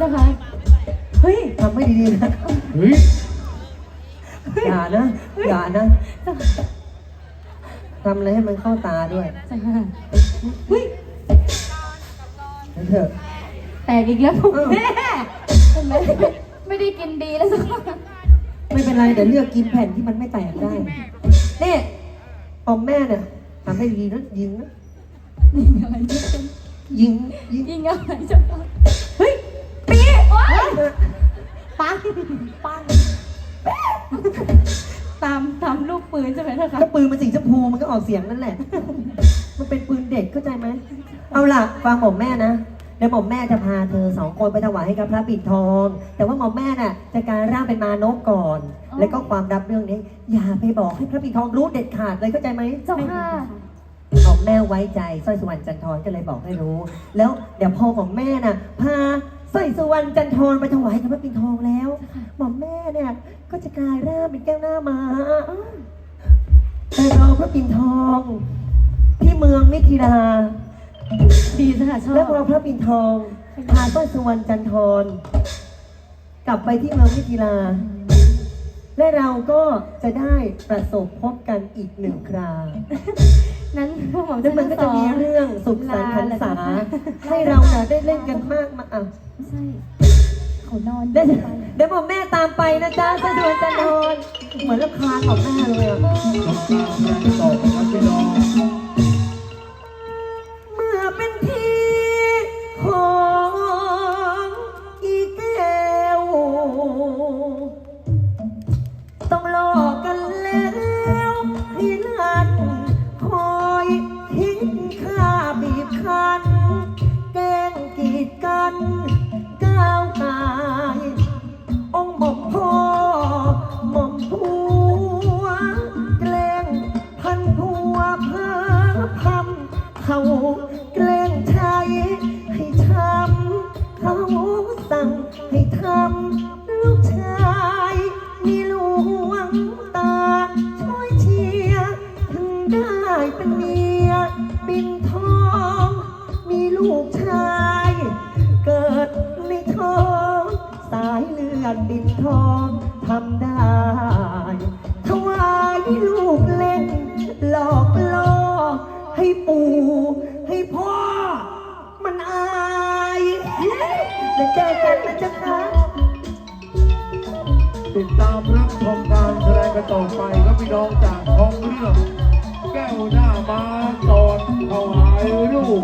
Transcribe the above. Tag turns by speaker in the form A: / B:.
A: เจ้าค่ะเฮ้ย
B: ทำให้ดีๆนะ
C: เฮ้ย
B: อย่านะ อย่านะทำอะไรให้มันเข้าตาด้วย
A: เจ้าค่ะเฮ้ย
B: นั่นเถอะ
A: แตกอีกแล้วผม
B: เออ
A: แม่เห็นไหมไม่ได้กินดีแล้วเจ้าค่ะ
B: ไม่เป็นไรเดี๋ยวเลือกกินแผ่นที่มันไม่แตกได้นี่ปอมแม่เนี่ยทำให้ดีนะยิงนะ
A: ยิงอะไรเจ้าค่ะ
B: ยิงยิง
A: ยิงอะไรเจ้าค่ะ ปังปังตามตามลูกปืนใช่ไหมเจ้าค่ะ
B: ถ้าปืนมันสีชมพูมันก็ออกเสียงนั่นแหละ มันเป็นปืนเด็กเข้าใจไหม เอาล่ะฟังหม่อมแม่นะ เดี๋ยวหม่อมแม่จะพาเธอสองคนไปถวายให้กับพระปิ่นทอง แต่ว่าหม่อมแม่น่ะจะกลารร่างเป็นมานพก่อน
A: อ๋อ
B: แล้วก็ความลับเรื่องนี้ อย่าไปบอกให้พระปิ่นทองรู้เด็ดขาดเลยเข้าใจไหม
A: เจ้าค่ะ
B: หม่อมแม่ไว้ใจสร้อยสุวรรณจันทรก็เลยบอกให้รู้ แล้วเดี๋ยวพอหม่อมแม่น่ะพา สร้อยสุวรรณจันทรไปถวายกับพระปิ่นทองแล้ว หม่อมแม่เนี่ยก็จะกลายร่างเป็นแก้วหน้ามาไปรอพระปิ่นทอง ที่เมืองมิถิลา
A: ดีเจ้าค่ะชอบ
B: แล้วรอพระปิ่นทองพาสร้อยสุวรรณจันทรกลับไปที่เมืองมิถิลา และเราก็จะได้ประสบพบกันอีกหนึ่งครา
A: นั้นพวกผม
B: แล้วมันก็จะมีเรื่องสุขสันต์หันษาให้เราเนี่ยได้เล่นกันมากมาอะ
A: ไม่ ใช่เขานอน
B: เดี๋ยว
A: ไป
B: เดี๋ยวบอกแม่ตามไปนะจ๊ะสะดวนจะนอน เหมือนลูกคาของแม่เลยอะ
C: ตองตามแรงต่อครับพี่น้อง
B: เป็นเมียปิ่นทอง มีลูกชาย เกิดในท้อง สายเลือดดินทองทำได้ถวายลูกเล่น หลอกล่อให้ปู่ ให้พ่อ มันอายแล้วเจอกันนะจ๊ะคะ
C: ติดตามรับชมการแสดงกันต่อไปครับพี่น้องจากท้องเรื่อง แก้วหน้ามาตอนเขายลูก